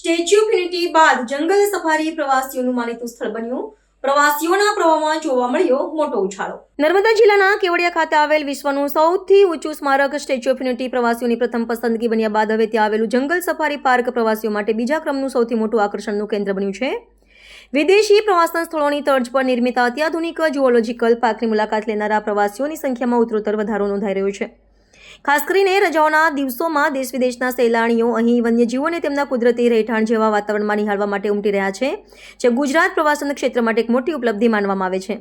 Statue of unity બાદ જંગલ safari પ્રવાસીઓનું માનીતું સ્થળ બન્યું. પ્રવાસીઓના પ્રવાહમાં જોવા મળ્યો મોટો ઉછાળો. નર્મદા જિલ્લાના કેવડિયા ખાતે આવેલ વિશ્વનું સૌથી ઊંચું સ્મારક સ્ટેચ્યુ ઓફ યુનિટી પ્રવાસીઓની પ્રથમ પસંદગી બન્યા બાદ હવે ત્યાં આવેલું જંગલ સફારી પાર્ક પ્રવાસીઓ માટે બીજા ક્રમનું સૌથી મોટું આકર્ષણનું કેન્દ્ર બન્યું છે. વિદેશી પ્રવાસન સ્થળોની તર્જ પર નિર્મિત અત્યાધુનિક જુઓલોજીકલ પાર્કની મુલાકાત લેનારા પ્રવાસીઓની સંખ્યામાં ઉત્તરોત્તર વધારો નોંધાઈ રહ્યો છે. ખાસ કરીને રજાઓના દિવસોમાં દેશ વિદેશના સહેલાણીઓ અહીં વન્યજીવોને તેમના કુદરતી રહેઠાણ જેવા વાતાવરણમાં નિહાળવા માટે ઉમટી રહ્યા છે, જે ગુજરાત પ્રવાસન ક્ષેત્ર માટે એક મોટી ઉપલબ્ધિ માનવામાં આવે છે.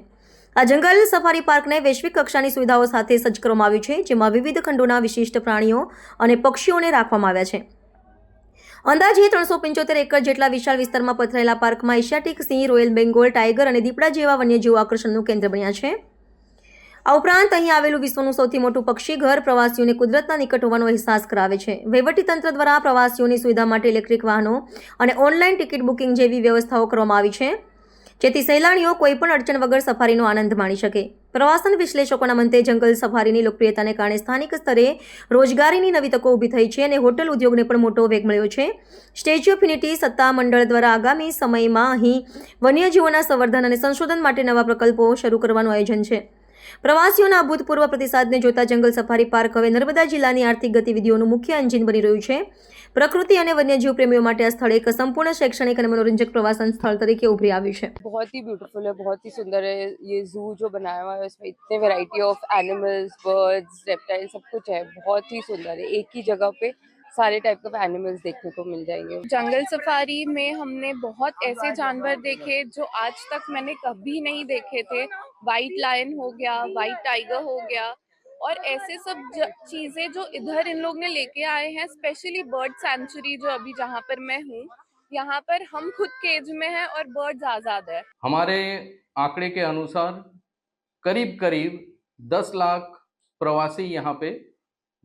આ જંગલ સફારી પાર્કને વૈશ્વિક કક્ષાની સુવિધાઓ સાથે સજ્જ કરવામાં આવ્યું છે, જેમાં વિવિધ ખંડોના વિશિષ્ટ પ્રાણીઓ અને પક્ષીઓને રાખવામાં આવ્યા છે. અંદાજે ત્રણસો પંચોતેર એકર જેટલા વિશાળ વિસ્તારમાં પથરાયેલા પાર્કમાં એશિયાટિક સિંહ, રોયલ બેંગોલ, ટાઈગર અને દીપડા જેવા વન્યજીવો આકર્ષણનું કેન્દ્ર બન્યા છે. આ ઉપરાંત અહીં આવેલું વિશ્વનું સૌથી મોટું પક્ષી ઘર પ્રવાસીઓને કુદરતના નિકટ હોવાનો અહેસાસ કરાવે છે. વહીવટીતંત્ર દ્વારા પ્રવાસીઓની સુવિધા માટે ઇલેક્ટ્રિક વાહનો અને ઓનલાઈન ટિકિટ બુકિંગ જેવી વ્યવસ્થાઓ કરવામાં આવી છે, જેથી સહેલાણીઓ કોઈપણ અડચણ વગર સફારીનો આનંદ માણી શકે. પ્રવાસન વિશ્લેષકોના મતે જંગલ સફારીની લોકપ્રિયતાને કારણે સ્થાનિક સ્તરે રોજગારીની નવી તકો ઊભી થઈ છે અને હોટલ ઉદ્યોગને પણ મોટો વેગ મળ્યો છે. સ્ટેચ્યુ ઓફ યુનિટી સત્તા મંડળ દ્વારા આગામી સમયમાં અહીં વન્યજીવોના સંવર્ધન અને સંશોધન માટે નવા પ્રકલ્પો શરૂ કરવાનું આયોજન છે. પ્રવાસીઓના અભૂતપૂર્વ પ્રતિસાદને જોતા જંગલ સફારી પાર્ક હવે નર્મદા જિલ્લાની આર્થિક ગતિવિધિઓનું મુખ્ય એન્જિન બની રહ્યું છે પ્રકૃતિ અને વન્યજીવ પ્રેમીઓ માટે આ સ્થળ એક સંપૂર્ણ શૈક્ષણિક અને મનોરંજક પ્રવાસન સ્થળ તરીકે ઉભરી આવ્યું છે बहुत ही ब्यूटीफुल है बहुत ही सुंदर है ये जू जो बनाया हुआ है उसमें इतने variety of animals birds reptile सब कुछ है बहुत ही सुंदर है एक ही जगह पे सारे टाइप के एनिमल्स देखने को मिल जाएँगे। जंगल सफारी में हमने बहुत ऐसे जानवर देखे जो आज तक मैंने कभी नहीं देखे थे। वाइट लायन हो गया वाइट टाइगर हो गया और ऐसे सब चीज़ें जो इधर इन लोग ने लेके आए हैं स्पेशली बर्ड सेंचुरी जो अभी जहाँ पर मैं हूँ यहाँ पर हम खुद केज में हैं और बर्ड्स आज़ाद है। हमारे आंकड़े के अनुसार करीब करीब दस लाख प्रवासी यहाँ पे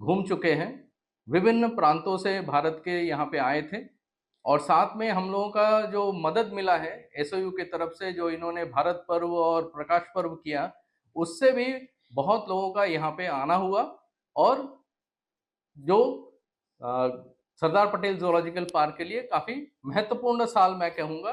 घूम चुके हैं। विभिन्न प्रांतों से भारत के यहाँ पे आए थे और साथ में हम लोगों का जो मदद मिला है एसओयू के तरफ़ से जो इन्होंने भारत पर्व और प्रकाश पर्व किया, उससे भी बहुत लोगों का यहाँ पे आना हुआ और जो सरदार पटेल जोलॉजिकल पार्क के लिए काफ़ी महत्वपूर्ण साल मैं कहूँगा।